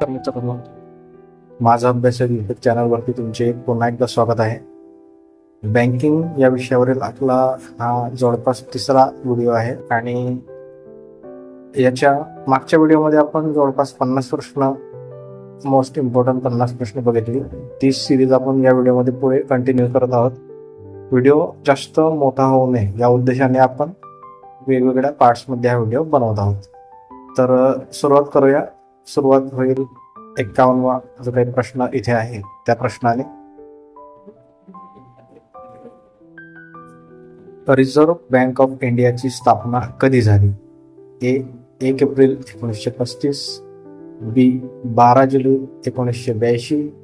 तर मित्रांनो माझा अभ्यास युट्यूब चॅनलवरती तुमचे पुन्हा एकदा स्वागत आहे. बँकिंग या विषयावरील आपला हा जवळपास तिसरा व्हिडिओ आहे आणि याच्या मागच्या व्हिडिओमध्ये आपण जवळपास पन्नास प्रश्न मोस्ट इम्पॉर्टंट पन्नास प्रश्न बघितली. ती सिरीज आपण या व्हिडिओमध्ये पुढे कंटिन्यू करत आहोत. व्हिडिओ जास्त मोठा होऊ नये या उद्देशाने आपण वेगवेगळ्या पार्ट्समध्ये हा व्हिडिओ बनवत आहोत. तर सुरुवात करूया. सुरुवात होईल. एक्कावनवा जो काही प्रश्न इथे आहे त्या प्रश्नाने. रिझर्व्ह बँक ऑफ इंडियाची स्थापना कधी झाली? ए एक एप्रिल एकोणीसशे पस्तीस बी बारा जुलै एकोणीसशे ब्याऐंशी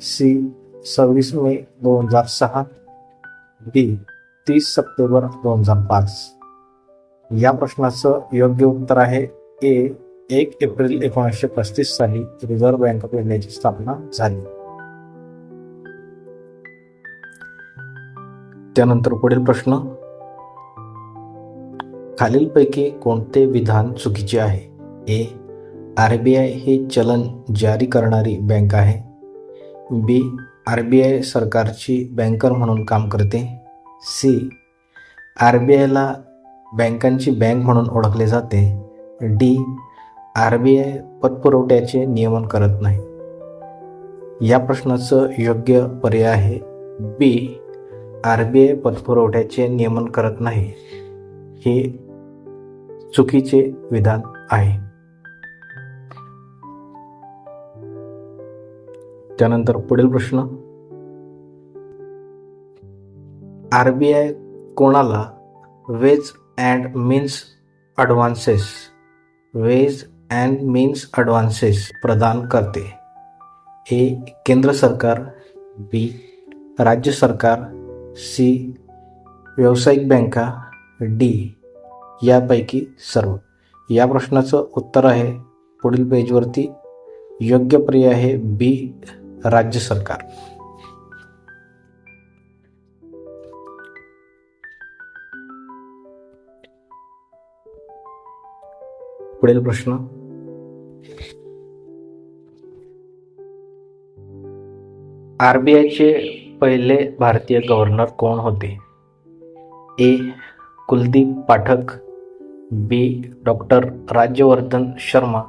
सी सव्वीस मे दोन हजार सहा डी तीस सप्टेंबर दोन हजार पाच. या प्रश्नाचं योग्य उत्तर आहे ए एक एप्रिल एकोणीसशे पस्तीस साली रिझर्व्ह बँक ऑफ इंडियाची स्थापना झाली. त्यानंतर पुढील प्रश्न. खालीलपैकी कोणते विधान चुकीचे आहे? ए. आर बी आय हे चलन जारी करणारी बँक आहे. बी. आर बी आय सरकारची बँकर म्हणून काम करते. सी. आर बी आयला बँकांची बँक म्हणून ओळखले जाते. डी. आर बी आय पतपुरवठ्याचे नियमन करत नाही. या प्रश्नाचं योग्य पर्याय आहे बी आर बी आय पतपुरवठ्याचे नियमन करत नाही हे चुकीचे विधान आहे. त्यानंतर पुढील प्रश्न. आर बी आय कोणाला ways and means advances ways and means advances प्रदान करते. ए केंद्र सरकार. बी राज्य सरकार. सी व्यावसायिक बँका. डी यापैकी सर्व. या प्रश्नाचं उत्तर आहे पुढील पेजवरती योग्य पर्याय आहे बी राज्य सरकार. पुढील प्रश्न. आरबीआयचे पहिले भारतीय गव्हर्नर कोण होते? A. Kuldeep Pathak B. Doctor Rajyavardhan Sharma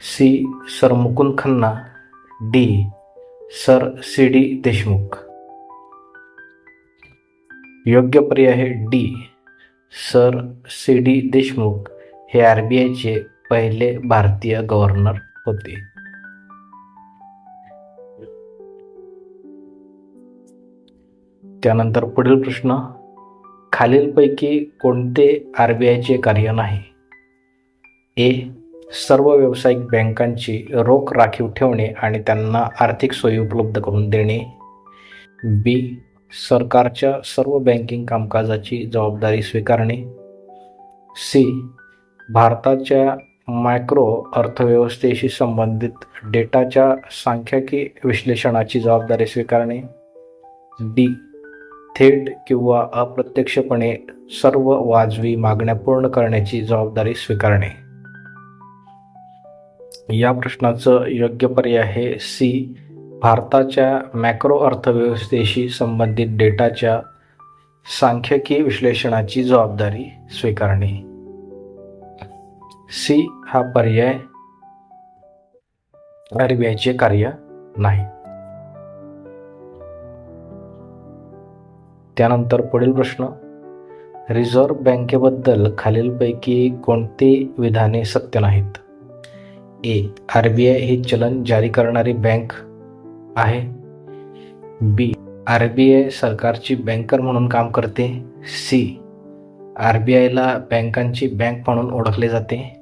C. Sir Mukund Khanna D. Sir C. D. Deshmukh. योग्य पर्याय आहे D. Sir C. D. Deshmukh. हे आर बी आयचे पहिले भारतीय गव्हर्नर होते. त्यानंतर पुढील प्रश्न खालीलपैकी कोणते आर बी आयचे कार्य नाही? ए सर्व व्यावसायिक बँकांची रोख राखीव ठेवणे आणि त्यांना आर्थिक सोयी उपलब्ध करून देणे. बी सरकारच्या सर्व बँकिंग कामकाजाची जबाबदारी स्वीकारणे. सी भारताच्या मायक्रो अर्थव्यवस्थेशी संबंधित डेटाच्या सांख्यिकी विश्लेषणाची जबाबदारी स्वीकारणे. डी. थेट किंवा अप्रत्यक्षपणे सर्व वाजवी मागण्या पूर्ण करण्याची जबाबदारी स्वीकारणे. या प्रश्नाचं योग्य पर्याय आहे सी. भारताच्या मॅक्रो अर्थव्यवस्थेशी संबंधित डेटाच्या सांख्यिकी विश्लेषणाची जबाबदारी स्वीकारणे. सी हा पर्याय आर बी आयचे कार्य नाही. त्यानंतर पुढील प्रश्न. रिझर्व्ह बँकेबद्दल खालीलपैकी कोणती विधाने सत्य नाहीत? ए. आर बी आय ही चलन जारी करणारी बँक आहे. बी. आर बी आय सरकारची बँकर म्हणून काम करते. सी. आर बी आयला बँकांची बँक म्हणून ओळखले जाते.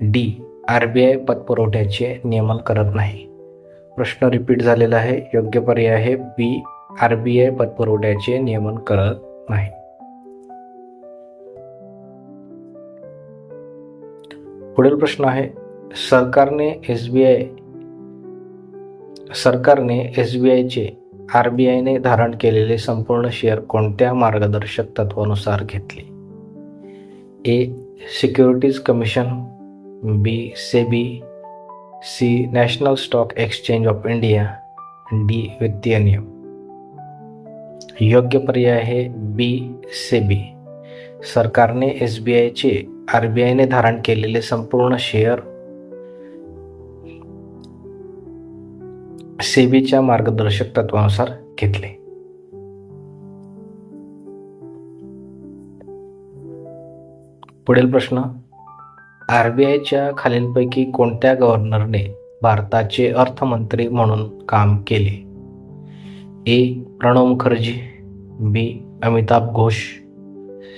डी आर बी आय पतपुरवठ्याचे नियमन करत नाही. प्रश्न रिपीट झालेला आहे. योग्य पर्याय आहे. बी आर बी आय पतपुरवठ्याचे नियमन करत नाही. पुढील प्रश्न आहे. सरकारने एस बी आय सरकारने एस बी आयचे आर बी आयने धारण केलेले संपूर्ण शेअर कोणत्या मार्गदर्शक तत्वानुसार घेतले? A securities commission B SEBI C national stock exchange of India D वित्तीय नियम योग्य पर्याय आहे बी सेबी सरकारने एस बी आयचे आर बी आयने धारण केलेले संपूर्ण शेअर सेबीच्या मार्गदर्शक तत्वानुसार घेतले. पुढील प्रश्न आर बी आयच्या खालीलपैकी कोणत्या गव्हर्नरने भारताचे अर्थमंत्री म्हणून काम केले? A. Pranab Mukherjee B. Amitabh Ghosh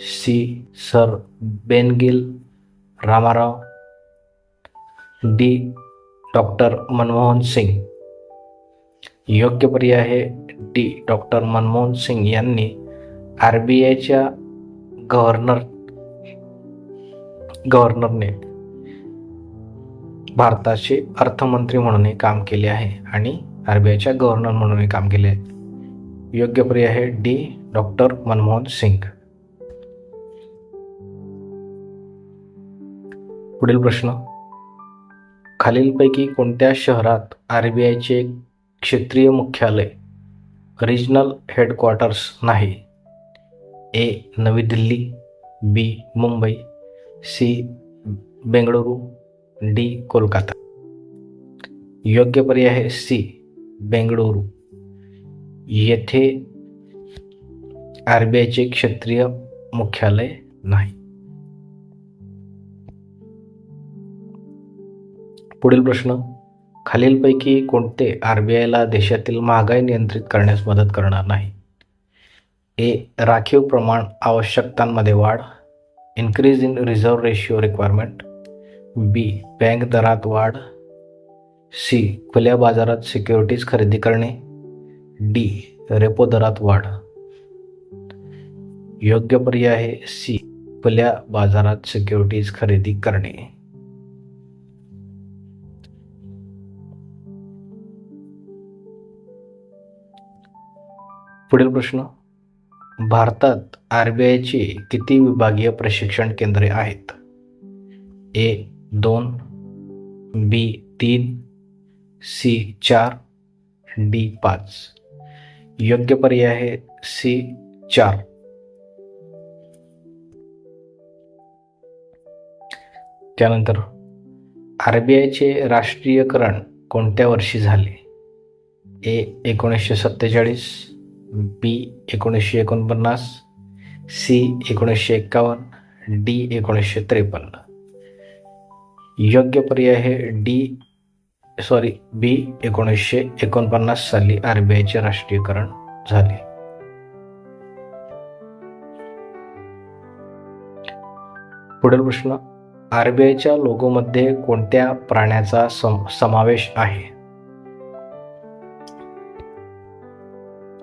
C. Sir Benegal Rama Rau D. Doctor Manmohan Singh. योग्य पर्याय आहे डी. डॉक्टर मनमोहन सिंग यांनी आर बी आयच्या गव्हर्नर गव्हर्नरने भारताचे अर्थमंत्री म्हणूनही काम केले आहे आणि आर बी आयच्या गव्हर्नर म्हणूनही काम केले आहे. योग्य पर्याय आहे डी. डॉक्टर मनमोहन सिंग. पुढील प्रश्न. खालीलपैकी कोणत्या शहरात आर बी आयचे क्षेत्रीय मुख्यालय रिजनल हेडक्वार्टर्स नाही? A. Navi Delhi B. Mumbai C Bengaluru D Kolkata. योग्य पर्याय आहे सी बेंगळुरू. येथे आर बी आयचे क्षेत्रीय मुख्यालय नाही. पुढील प्रश्न खालीलपैकी कोणते आर बी आयला देशातील महागाई नियंत्रित करण्यास मदत करणार नाही? ए राखीव प्रमाण आवश्यकतांमध्ये वाढ. Increase in reserve ratio requirement B bank वाढ. सी खुल्या बाजारात सिक्युरिटीज खरेदी करणे. डी रेपो वाढ. योग्य पर्याय आहे सी खुल्या बाजारात सिक्युरिटीज खरेदी करणे. पुढील प्रश्न. भारतात आर बी आयची किती विभागीय प्रशिक्षण केंद्रे आहेत? ए दोन बी तीन सी चार डी पाच. योग्य पर्याय आहे सी चार. त्यानंतर आर बी आयचे राष्ट्रीयकरण कोणत्या वर्षी झाले? ए एकोणीसशे सत्तेचाळीस बी एकोणीसशे एकोणपन्नास सी एकोणीसशे एक्कावन्न डी एकोणीसशे त्रेपन्न. योग्य पर्याय आहे डी सॉरी बी एकोणीसशे एकोणपन्नास साली आर बी आयचे राष्ट्रीयकरण झाले. पुढील प्रश्न आर बी आयच्या लोगोमध्ये कोणत्या प्राण्याचा सम समावेश आहे?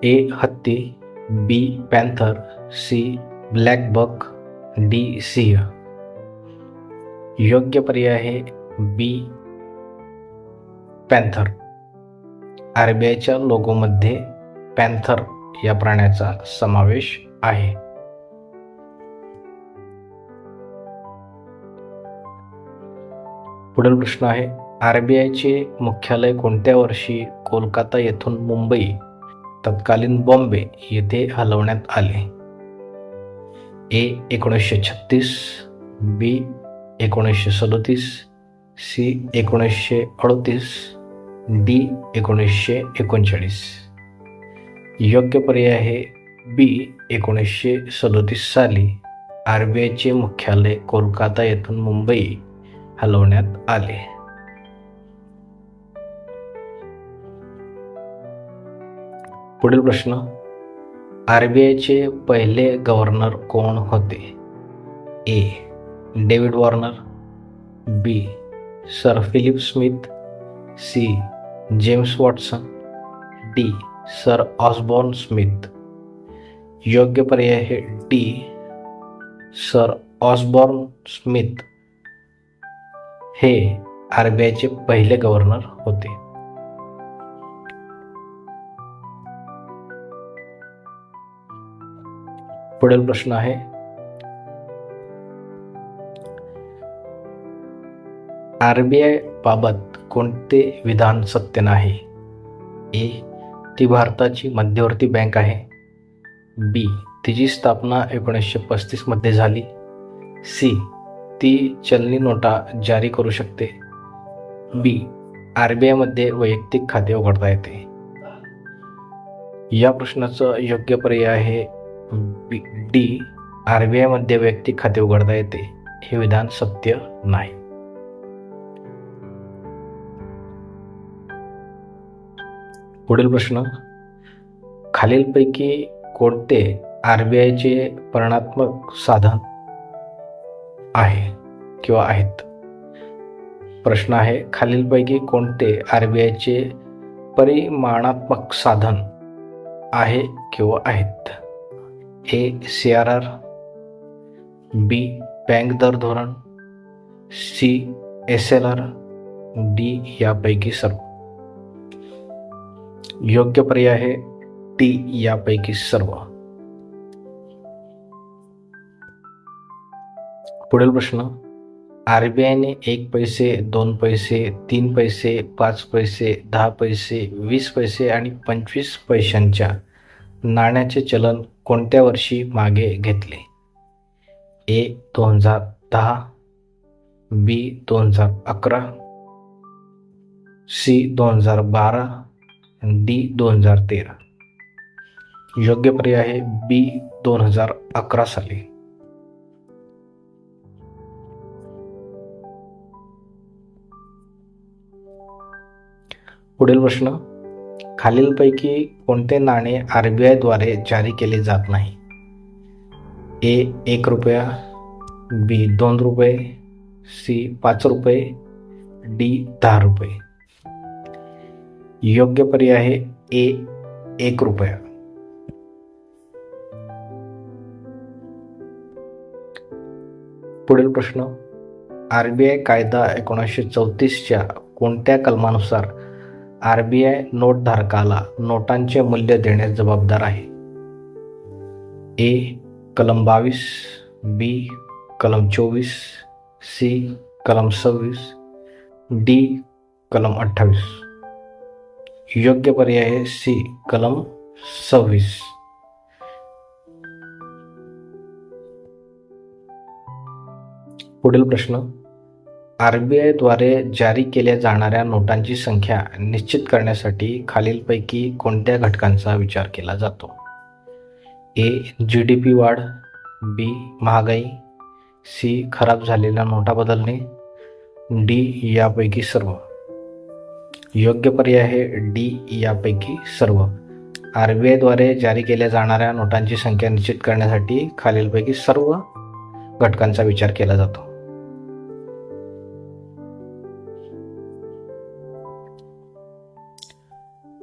ए हत्ती B panther C black buck D सिंह. योग्य पर्याय आहे बी पॅन्थर. आर बी आयच्या लोगोमध्ये पॅन्थर या प्राण्याचा समावेश आहे. पुढील प्रश्न आहे आर बी आयचे मुख्यालय कोणत्या वर्षी कोलकाता येथून मुंबई? तत्कालीन बॉम्बे येथे हलवण्यात आले. ए एकोणीसशे छत्तीस बी एकोणीसशे सदोतीस सी एकोणीसशे अडतीस डी एकोणीसशे एकोणचाळीस. योग्य पर्याय आहे बी एकोणीसशे सदोतीस साली आर बी आयचे मुख्यालय कोलकाता येथून मुंबई हलवण्यात आले. पुढील प्रश्न आर बी आयचे पहिले गव्हर्नर कोण होते? A. David Warner B. Sir Philip Smith C. James Watson D. Sir Osborne Smith. योग्य पर्याय आहे डी. Sir Osborne Smith. हे आर बी आयचे पहिले गव्हर्नर होते. पुढील प्रश्न आहे. आर बी आय बाबत कोणते विधान सत्य नाही? ए ती भारताची मध्यवर्ती बँक आहे. बी तिची स्थापना एकोणीसशे पस्तीसमध्ये झाली. सी ती चलनी नोटा जारी करू शकते. बी आर बी आयमध्ये वैयक्तिक खाते उघडता येते. या प्रश्नाचं योग्य पर्याय आहे डी आर बी आयमध्ये वैयक्तिक खाते उघडता येते हे विधान सत्य नाही. पुढील प्रश्न खालीलपैकी कोणते आर बी आयचे परिणात्मक साधन आहे किंवा आहेत? प्रश्न आहे खालीलपैकी कोणते आर बी आयचे परिमाणात्मक साधन आहे किंवा आहेत? A C R R B bank दर धोरण. C S L R D यापैकी सर्व. योग्य पर्याय आहे टी यापैकी सर्व. पुढील प्रश्न. आर बी आयने एक पैसे दोन पैसे तीन पैसे पाच पैसे दहा पैसे वीस पैसे आणि पंचवीस पैशांच्या नाण्याचे चलन कोणत्या वर्षी मागे घेतले? ए दोन हजार दहा बी दोन हजार अकरा सी दोन हजार बारा डी दोन हजार तेरा. योग्य पर्याय आहे बी दोन हजार अकरा साली. पुढील प्रश्न खालीलपैकी कोणते नाणे आर बी आयद्वारे जारी केले जात नाही? ए एक रुपया बी दोन रुपये सी पाच रुपये डी दहा रुपये. योग्य पर्याय आहे ए एक रुपया. पुढील प्रश्न. आर बी आय कायदा एकोणीसशे चौतीसच्या कोणत्या कलमानुसार आर बी आय नोटधारकाला नोटांचे मूल्य देण्यास जबाबदार आहे. ए कलम बावीस बी कलम चोवीस सी कलम सव्वीस डी कलम अठ्ठावीस. योग्य पर्याय आहे सी कलम सव्वीस. पुढील प्रश्न आर बी आयद्वारे जारी केल्या जाणाऱ्या नोटांची संख्या निश्चित करण्यासाठी खालीलपैकी कोणत्या घटकांचा विचार केला जातो? ए जी डी पी वाढ बी महागाई सी खराब झालेल्या नोटा बदलणे डी यापैकी सर्व. योग्य पर्याय आहे डी यापैकी सर्व. आर बी आयद्वारे जारी केल्या जाणाऱ्या नोटांची संख्या निश्चित करण्यासाठी खालीलपैकी सर्व घटकांचा विचार केला जातो.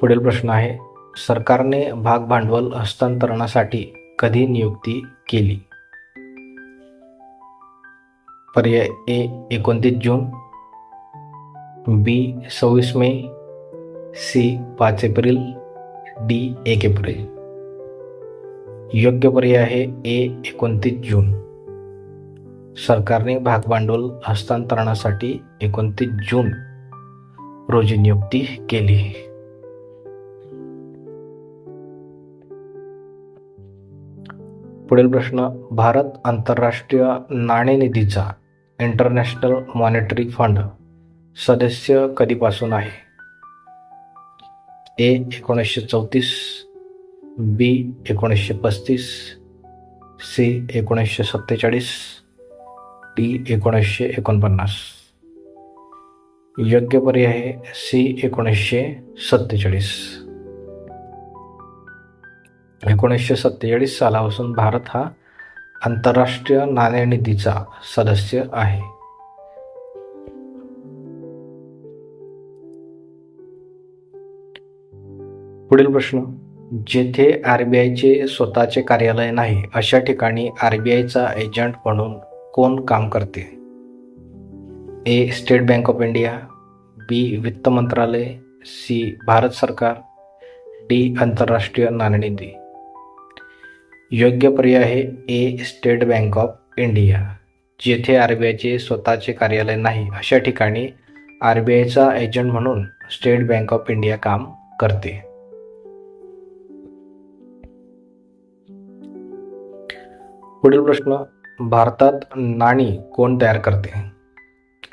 पुढील प्रश्न आहे. सरकारने भाग भांडवल हस्तांतरणासाठी कधी नियुक्ती केली? पर्याय ए, एकोणतीस जून. बी, सव्वीस मे. सी, पाच एप्रिल. डी, एक एप्रिल. योग्य पर्याय आहे ए, एकोणतीस जून. सरकारने भागभांडवल हस्तांतरणासाठी एकोणतीस जून रोजी नियुक्ती केली. पुढील प्रश्न भारत आंतरराष्ट्रीय नाणेनिधीचा इंटरनॅशनल मॉनिटरी फंड सदस्य कधीपासून आहे? ए एकोणीसशे चौतीस बी एकोणीसशे पस्तीस सी एकोणीसशे सत्तेचाळीस डी एकोणीसशे एकोणपन्नास. योग्य पर्याय सी एकोणीसशे सत्तेचाळीस. एकोणीसशे सत्तेचाळीस सालापासून भारत हा आंतरराष्ट्रीय नाणेनिधीचा सदस्य आहे. पुढील प्रश्न. जेथे आर बी आयचे स्वतःचे कार्यालय नाही अशा ठिकाणी आर बी आयचा एजंट म्हणून कोण काम करते? A. State bank of India B. वित्त मंत्रालय सी. भारत सरकार डी. आंतरराष्ट्रीय नाणेनिधी. योग्य पर्याय आहे A state bank of India जेथे आर बी आयचे स्वतःचे कार्यालय नाही. अशा ठिकाणी आर बी आयचा एजंट म्हणून स्टेट बँक ऑफ इंडिया काम करते. पुढील प्रश्न भारतात नाणी कोण तयार करते?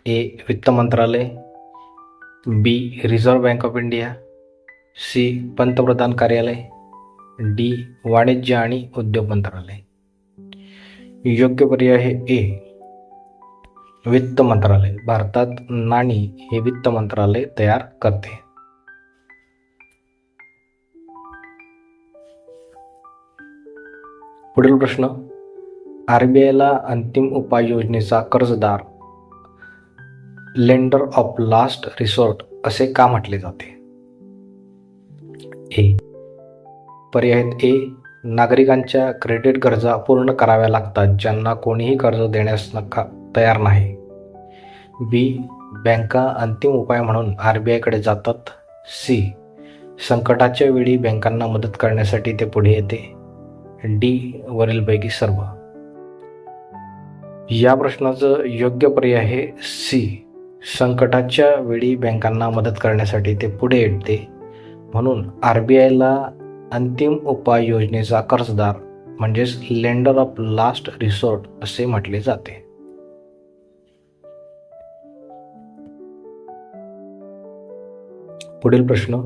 ए वित्त मंत्रालय B reserve bank of India C पंतप्रधान कार्यालय डी. वाणिज्य आणि उद्योग मंत्रालय. योग्य पर्याय आहे ए. वित्त मंत्रालय. भारतात नाणी हे वित्त मंत्रालय तयार करते. पुढील प्रश्न. आरबीआयला अंतिम उपाय योजनेचा कर्जदार लेंडर ऑफ लास्ट रिसॉर्ट असे का म्हटले जाते? ए. पर्याय ए नागरिकांच्या क्रेडिट गरजा पूर्ण कराव्या लागतात ज्यांना कोणीही कर्ज देण्यास नका तयार नाही. बी बँका अंतिम उपाय म्हणून आर बी आयकडे जातात. सी संकटाच्या वेळी बँकांना मदत करण्यासाठी ते पुढे येते. डी वरीलपैकी सर्व. या प्रश्नाचं योग्य पर्याय आहे सी संकटाच्या वेळी बँकांना मदत करण्यासाठी ते पुढे येते. म्हणून आर बी आयला अंतिम उपाय योजनेचा कर्जदार म्हणजेच लेंडर ऑफ लास्ट रिसॉर्ट असे म्हटले जाते. पुढील प्रश्न.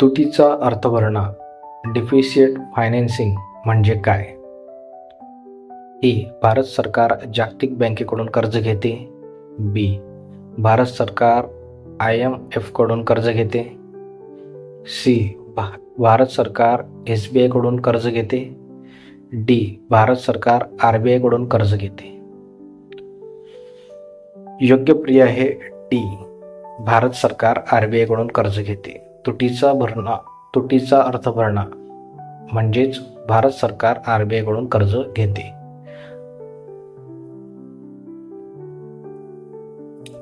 तुटीचा अर्थभरणा डिफिशियट फायनान्सिंग म्हणजे काय? ए. भारत सरकार जागतिक बँकेकडून कर्ज घेते. बी. भारत सरकार आय एम एफकडून कर्ज घेते. सी. भा भारत सरकार एस बी आयकडून कर्ज घेते. डी भारत सरकार आर बी आयकडून कर्ज घेते. योग्य प्रिय आहे डी भारत सरकार आर बी आयकडून कर्ज घेते. तुटीचा भरणा तुटीचा अर्थ भरणा म्हणजेच भारत सरकार आर बी आयकडून कर्ज घेते.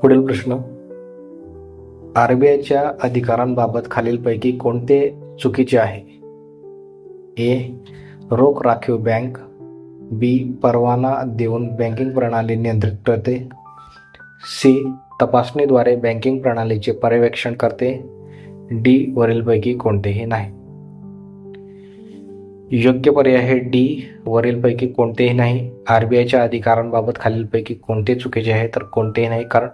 पुढील प्रश्न. आर बी आयच्या अधिकारांबाबत खालीलपैकी कोणते चुकीचे आहे. ए रोख राखीव बँक. बी परवाना देऊन बँकिंग प्रणाली नियंत्रित करते. सी तपासणीद्वारे बँकिंग प्रणालीचे पर्यवेक्षण करते. डी वरीलपैकी कोणतेही नाही. योग्य पर्याय आहे डी वरीलपैकी कोणतेही नाही. आर बी आयच्या अधिकारांबाबत खालीलपैकी कोणते चुकीचे आहे तर कोणतेही नाही कारण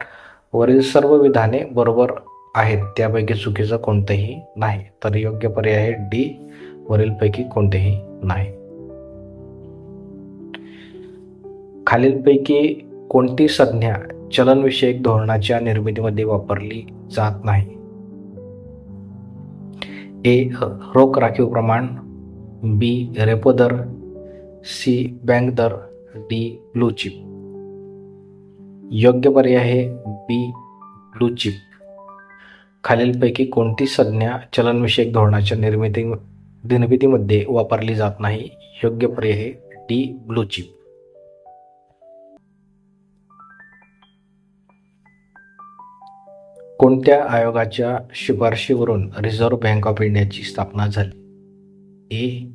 वरील सर्व विधाने बरोबर आहेत. त्यापैकी चुकीचं कोणतंही नाही. तर योग्य पर्याय आहे डी वरीलपैकी कोणतेही नाही. खालीलपैकी कोणती संज्ञा चलनविषयक धोरणाच्या निर्मितीमध्ये वापरली जात नाही? ए रोख राखीव प्रमाण. बी रेपो दर. सी बँक दर. D blue chip. योग्य पर्याय आहे बी ब्लू चिप. खालीलपैकी कोणती संज्ञा चलनविषयक धोरणाच्या निर्मिती निर्मितीमध्ये वापरली जात नाही? योग्य पर्याय डी. Blue chip. कोणत्या आयोगाच्या शिफारशीवरून रिझर्व्ह बँक ऑफ इंडियाची स्थापना झाली? ए.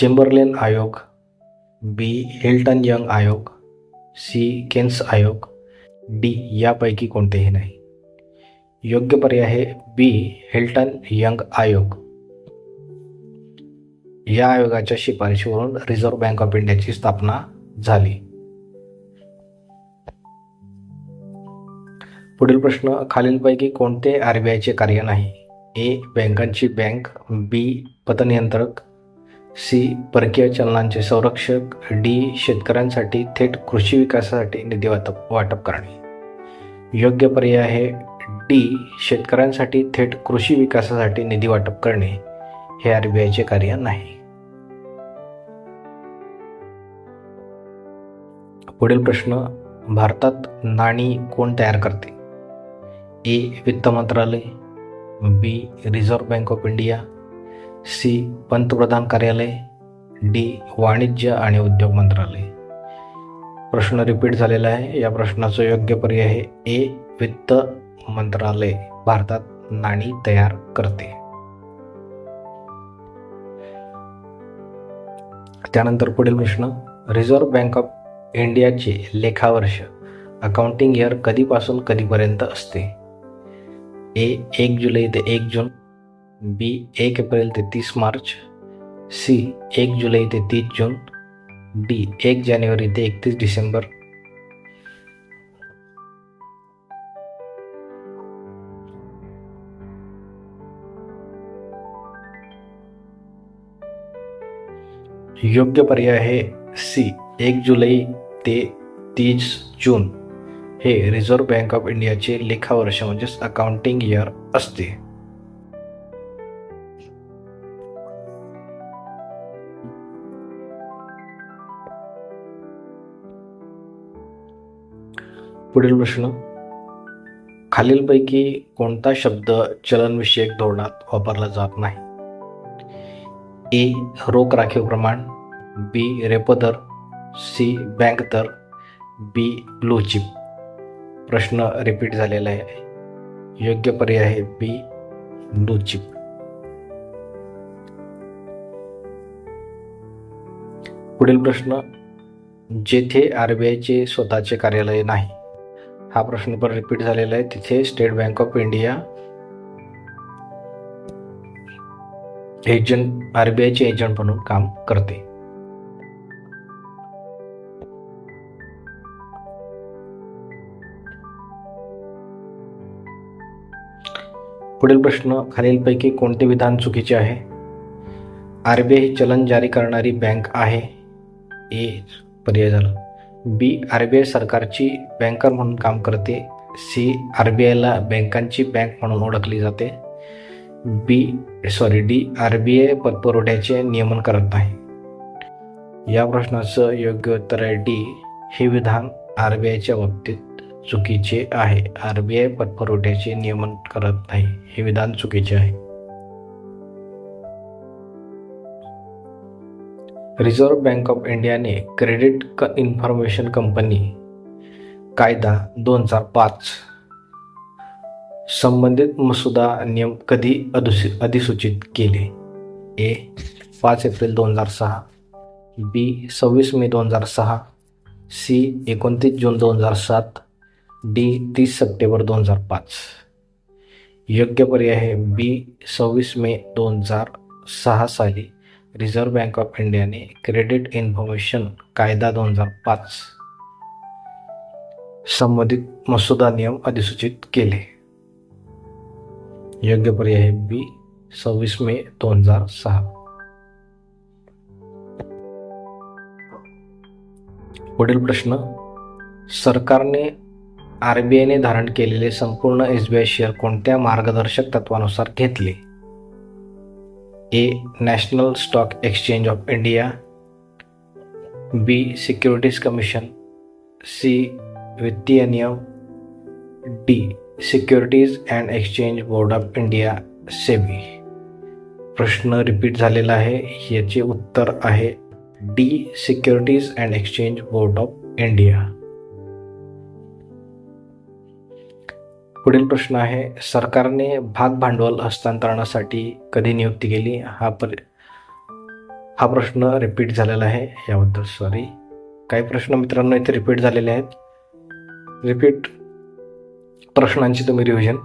चेंबरलेन आयोग. बी. हिल्टन यंग आयोग. सी. केन्स आयोग. डी. यापैकी कोणतेही नाही. योग्य पर्याय आहे बी हिल्टन यंग आयोग या आयोगाच्या शिफारशीवरून रिझर्व्ह बँक ऑफ इंडियाची स्थापना झाली. पुढील प्रश्न खालीलपैकी कोणते आर बी आयचे कार्य नाही? ए बँकांची बँक. बी पतनियंत्रक. सी परकीय चलनांचे संरक्षक. डी शेतकऱ्यांसाठी थेट कृषी विकासासाठी निधी वाटप वाटप करणे. योग्य पर्याय आहे डी शेतकऱ्यांसाठी थेट कृषी विकासासाठी निधी वाटप करणे हे आर बी आयचे कार्य नाही. पुढील प्रश्न भारतात नाणी कोण तयार करते? ए वित्त मंत्रालय B reserve bank of India C पंतप्रधान कार्यालय डी वाणिज्य आणि उद्योग मंत्रालय. प्रश्न रिपीट झालेला आहे. या प्रश्नाचं योग्य पर्याय आहे ए वित्त मंत्रालय भारतात नाणी तयार करते. त्यानंतर पुढील प्रश्न रिझर्व्ह बँक ऑफ इंडियाचे लेखावर्ष अकाउंटिंग इयर कधीपासून कधीपर्यंत असते? ए एक जुलै ते एक जून बी एक एप्रिल ते तीस मार्च सी एक जुलै ते तीस जून डी एक जानेवारी ते एकतीस डिसेंबर योग्य पर्याय आहे सी एक जुलै ते तीस जून हे रिझर्व्ह बँक ऑफ इंडियाचे लेखावर्ष म्हणजेच अकाउंटिंग इयर असते. पुढील प्रश्न खालीलपैकी कोणता शब्द चलनविषयक धोरणात वापरला जात नाही? ए रोख राखीव प्रमाण बी रेपो दर सी बँक दर बी ब्लू चिप. प्रश्न रिपीट झालेला आहे. योग्य पर्याय आहे बी ब्लू चिप. पुढील प्रश्न जेथे आर बी आयचे स्वतःचे कार्यालय नाही. हा प्रश्न पण रिपीट झालेला आहे. तिथे state bank of India agent R B आयचे एजंट म्हणून काम करते. पुढील प्रश्न खालीलपैकी कोणते विधान चुकीचे आहे? आर बी आय ही चलन जारी करणारी बँक आहे. ए पर्याय झाला. बी आर बी आय सरकारची बँकर म्हणून काम करते. सी आर बी आयला बँकांची बँक म्हणून ओळखली जाते. B sorry D R B I पतपुरवठ्याचे नियमन करत नाही. या प्रश्नाचं योग्य उत्तर आहे डी हे विधान आर बी आयच्या बाबतीत चुकीचे आहे. आर बी आय पतपुरवठ्याचे नियमन करत नाही. हे विधान चुकीचे आहे. रिझर्व्ह बँक ऑफ इंडियाने क्रेडिट क इन्फॉर्मेशन कंपनी कायदा दोन हजार पाच संबंधित मसुदा नियम कधी अधुसी अधिसूचित केले? ए पाच एप्रिल दोन हजार सहा बी सव्वीस मे दोन हजार सहा सी एकोणतीस जून दोन हजार सात डी तीस सप्टेंबर दोन हजार पाच. योग्य पर्याय आहे बी सव्वीस मे दोन हजार सहा साली रिझर्व्ह बँक ऑफ इंडियाने क्रेडिट इन्फॉर्मेशन कायदा दोन हजार पाच संबंधित मसुदा नियम अधिसूचित केले. योग्य पर्याय आहे बी सव्वीस मे दोन हजार सहा. पुढील प्रश्न सरकारने आर बी आयने धारण केलेले संपूर्ण एस बी आय शेअर कोणत्या मार्गदर्शक तत्वानुसार घेतले? A national stock exchange of India B securities commission C वित्तीय नियम. D securities and exchange board of India SEBI प्रश्न रिपीट झालेला आहे. याचे उत्तर आहे D securities and exchange board of India पुढील प्रश्न आहे सरकारने भाग भांडवल हस्तांतरणासाठी कधी नियुक्ती केली? हा पर हा प्रश्न रिपीट झालेला आहे. याबद्दल सॉरी काही प्रश्न मित्रांनो इथे रिपीट झालेले आहेत. रिपीट प्रश्नांची तुम्ही रिव्हिजन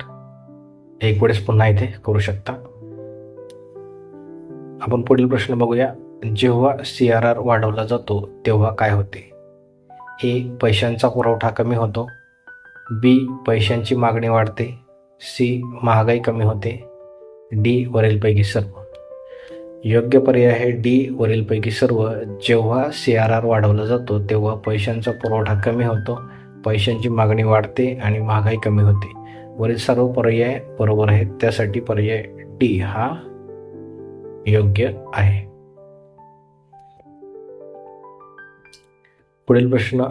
एक वेळेस पुन्हा इथे करू शकता. आपण पुढील प्रश्न बघूया. जेव्हा सी आर आर वाढवला जातो तेव्हा काय होते? ए पैशांचा पुरवठा कमी होतो. बी पैशांची मागणी वाढते. सी महागाई कमी होते. डी वरीलपैकी सर्व. योग्य पर्याय आहे डी वरीलपैकी सर्व. जेव्हा सी आर आर वाढवला जातो तेव्हा पैशांचा पुरवठा कमी होतो. पैशांची मागणी वाढते आणि महागाई कमी होते. वरील सर्व पर्याय बरोबर आहेत त्यासाठी पर्याय डी हा योग्य आहे. पुढील प्रश्न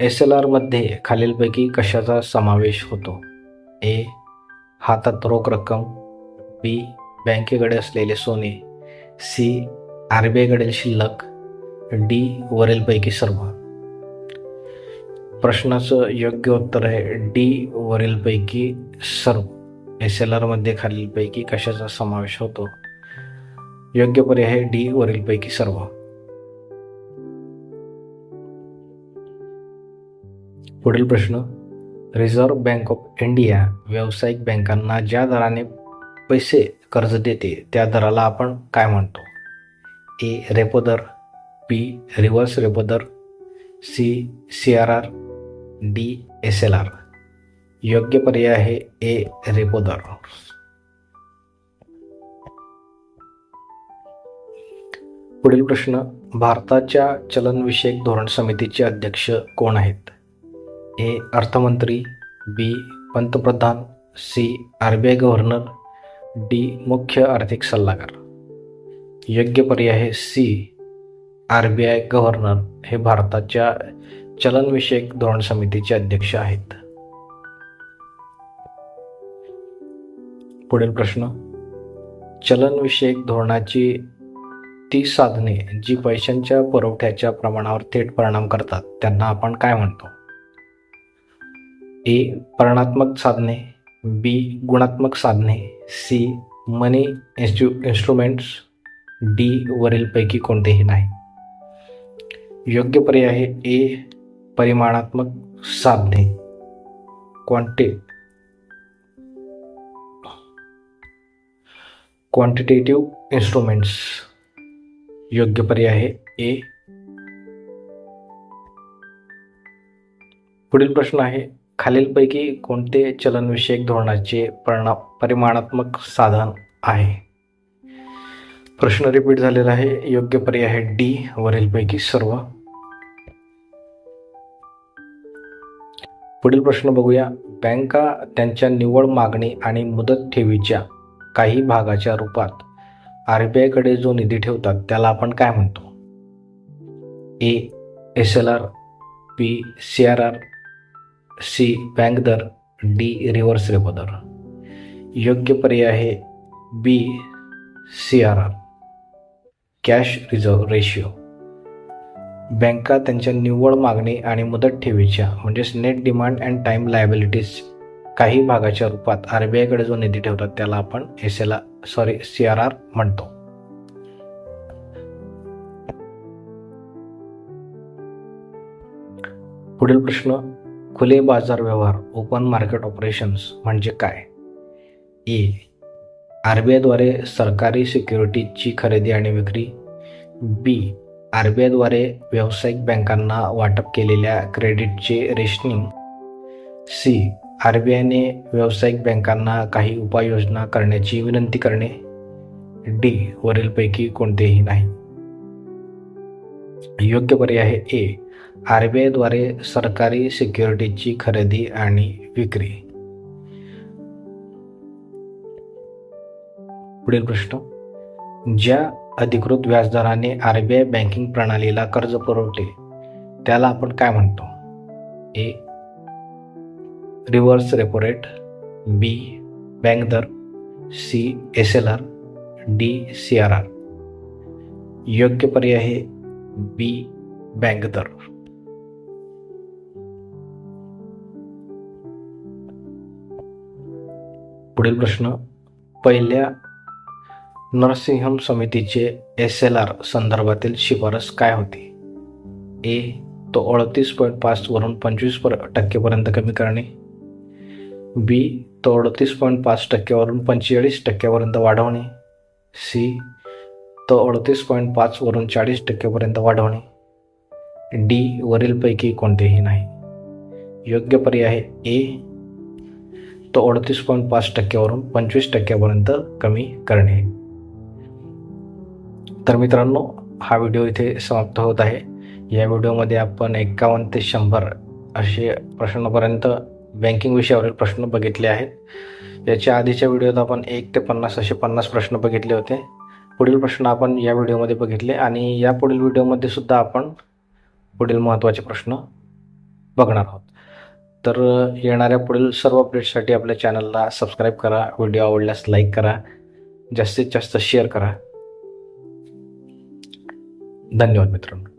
एस एल आरमध्ये खालीलपैकी कशाचा समावेश होतो? ए हातात रोख रक्कम. बी बँकेकडे असलेले सोने. सी आर बी आयकडील शिल्लक. डी वरीलपैकी सर्व. प्रश्नाचं योग्य उत्तर आहे डी वरीलपैकी सर्व. एस एल आरमध्ये खालीलपैकी कशाचा समावेश होतो? योग्य पर्याय आहे डी वरीलपैकी सर्व. पुढील प्रश्न. रिझर्व्ह बँक ऑफ इंडिया व्यावसायिक बँकांना ज्या दराने पैसे कर्ज देते त्या दराला आपण काय म्हणतो? ए रेपो दर बी रिव्हर्स रेपो दर C C R R D S L R. योग्य पर्याय आहे ए रेपो दर. पुढील प्रश्न भारताच्या चलनविषयक धोरण समितीचे अध्यक्ष कोण आहेत? ए अर्थमंत्री बी पंतप्रधान C R B I governor D मुख्य आर्थिक सल्लागार. योग्य पर्याय आहे C R B I governor हे भारताच्या चलनविषयक धोरण समितीचे अध्यक्ष आहेत. पुढील प्रश्न. चलनविषयक धोरणाची ती साधने जी पैशांच्या पुरवठ्याच्या प्रमाणावर थेट परिणाम करतात त्यांना आपण काय म्हणतो? ए. परणात्मक साधने बी. गुणात्मक साधने सी. मनी इन्स्ट्यु इन्स्ट्रुमेंट्स डी. वरीलपैकी कोणतेही नाही. योग्य पर्याय आहे ए. परिमाणात्मक साधने. क्वांटि क्वांटिटेटिव्ह इन्स्ट्रुमेंट्स योग्य पर्याय आहे ए पुढील प्रश्न आहे खालीलपैकी कोणते चलनविषयक धोरणाचे परिणा परिमाणात्मक साधन आहे? प्रश्न रिपीट झालेला आहे योग्य पर्याय आहे डी वरीलपैकी सर्व. पुढील प्रश्न बघूया. बँका त्यांच्या निव्वळ मागणी आणि मुदत ठेवीच्या काही भागाच्या रूपात आर बी आयकडे जो निधी ठेवतात त्याला आपण काय म्हणतो? A S L R P C R R C bank दर डी रिव्हर्स रेपो दर. योग्य पर्याय आहे B C R R. Cash reserve ratio. बँका त्यांच्या निव्वळ मागणी आणि मुदत ठेवीच्या म्हणजेच net demand and time liabilities काही भागाच्या रूपात आर बी आयकडे जो निधी ठेवतात त्याला आपण S L R sorry C R R म्हणतो. पुढील प्रश्न खुले बाजार व्यवहार ओपन मार्केट ऑपरेशन्स म्हणजे काय? E, ए आर बी आयद्वारे सरकारी सिक्युरिटीजची खरेदी आणि विक्री. बी आर बी आयद्वारे व्यावसायिक बँकांना वाटप केलेल्या क्रेडिटचे रेशनिंग. सी. आर बी आयने व्यावसायिक बँकांना काही उपाययोजना करण्याची विनंती करणे. डी. वरीलपैकी कोणतेही नाही. योग्य पर्याय आहे ए. आर बी आयद्वारे सरकारी सिक्युरिटीजची खरेदी आणि विक्री. पुढील प्रश्न. ज्या अधिकृत व्याजदराने आर बी आय बँकिंग प्रणालीला कर्ज पुरवते. त्याला आपण काय म्हणतो? A. Reverse repo rate B. Bank दर C. S L R D. C R R योग्य पर्याय आहे बी. बँक दर. पुढील प्रश्न. पहिल्या नरसिंहम समितीचे एस एल आर संदर्भातील शिफारस काय होती? ए तो अडतीस पॉईंट पाचवरून पंचवीस पर टक्केपर्यंत कमी करणे. बी तो अडतीस पॉईंट पाच टक्क्यावरून पंचेचाळीस टक्क्यापर्यंत वाढवणे. सी तो अडतीस पॉईंट पाचवरून चाळीस टक्क्यापर्यंत वाढवणे. डी वरीलपैकी कोणतेही नाही. योग्य पर्याय आहे ए तो अडतीस पॉईंट पाच टक्क्यावरून पंचवीस टक्क्यापर्यंत कमी करणे. तर मित्रांनो हा व्हिडिओ इथे समाप्त होत आहे. या व्हिडिओमध्ये आपण एकावन्न ते शंभर असे प्रश्नापर्यंत बँकिंग विषयावरील प्रश्न बघितले आहेत. याच्या आधीच्या व्हिडिओत आपण एक ते पन्नास असे पन्नास प्रश्न बघितले होते. पुढील प्रश्न आपण या व्हिडिओमध्ये बघितले आणि या पुढील व्हिडिओमध्ये सुद्धा आपण पुढील महत्त्वाचे प्रश्न बघणार आहोत. तर येणाऱ्या पुढील सर्व अपडेट्ससाठी आपल्या चॅनलला सबस्क्राईब करा व्हिडिओ आवडल्यास लाईक करा जास्तीत जास्त शेअर करा. धन्यवाद मित्रांनो.